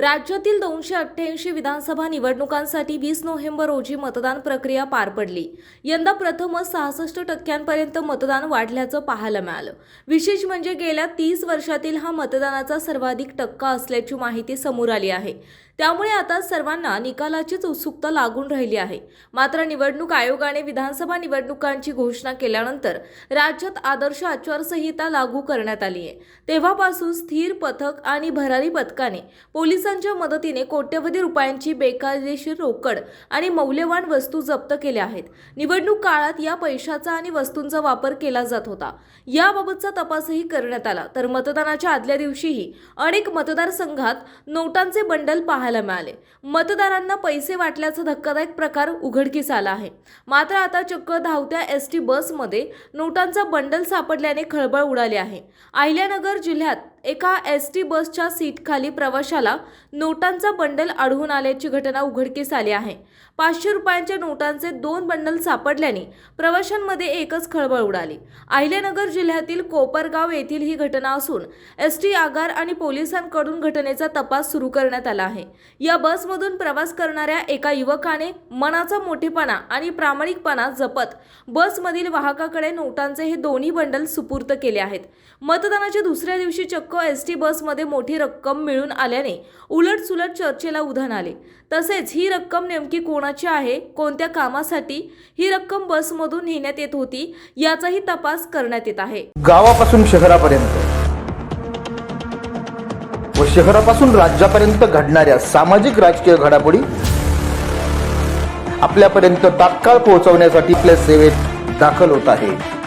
राज्यातील दोनशे अठ्ठ्याऐंशी विधानसभा निवडणुकांसाठी वीस नोव्हेंबर रोजी मतदान प्रक्रिया पार पडली. यंदा प्रथमच सहासष्ट टक्क्यांपर्यंत मतदान वाढल्याचं पाहायला मिळालं. विशेष म्हणजे गेल्या तीस वर्षातील हा मतदानाचा सर्वाधिक टक्का असल्याची माहिती समोर आली आहे. त्यामुळे आता सर्वांना निकालाचीच उत्सुकता लागून राहिली आहे. मात्र निवडणूक आयोगाने विधानसभा निवडणुकांची घोषणा केल्यानंतर राज्यात आदर्श आचारसंहिता लागू करण्यात आली आहे. तेव्हापासून स्थिर पथक आणि भरारी पथकाने पोलिसांच्या मदतीने कोट्यवधी रुपयांची बेकायदेशीर रोकड आणि मौल्यवान वस्तू जप्त केल्या आहेत. निवडणूक काळात या पैशाचा आणि वस्तूंचा वापर केला जात होता. याबाबतचा तपासही करण्यात आला. तर मतदानाच्या आदल्या दिवशीही अनेक मतदारसंघात नोटांचे बंडल पाहायला मिळाले. मतदारांना पैसे वाटल्याचा धक्कादायक प्रकार उघडकीस आला आहे. मात्र आता चक्क धावत्या एस टी बसमध्ये नोटांचा बंडल सापडल्याने खळबळ उडाली आहे. अहिल्यानगर जिल्ह्यात एका एस टी बसच्या सीटखाली प्रवाशाला नोटांचा बंडल आढळून आल्याची घटना उघडकीस आली आहे. पाचशे रुपयांच्या नोटांचे दोन बंडल सापडल्याने प्रवाशांमध्ये एकच खळबळ उडाली. अहिल्यानगर जिल्ह्यातील कोपरगाव येथील ही घटना असून एस टी आगार आणि पोलिसांकडून घटनेचा तपास सुरू करण्यात आला आहे. या बसमधून प्रवास करणाऱ्या एका युवकाने मनाचा मोठेपणा आणि प्रामाणिकपणा जपत बसमधील वाहकाकडे नोटांचे हे दोन्ही बंडल सुपूर्त केले आहेत. मतदानाच्या दुसऱ्या दिवशी चक्क एस टी बसमध्ये मोठी रक्कम मिळून आल्याने उलटसुलट चर्चेला उधाण आले. तसेच ही रक्कम नेमकी कोणाची आहे कोणत्या कामासाठी ही रक्कम बसमधून नेण्यात येत होती याचाही तपास करण्यात येत आहे. गावापासून शहरापर्यंत व शहरापासून राज्यापर्यंत घडणाऱ्या सामाजिक राजकीय घडामोडी आपल्यापर्यंत तात्काळ पोहोचवण्यासाठी आपल्या सेवेत दाखल होत आहे.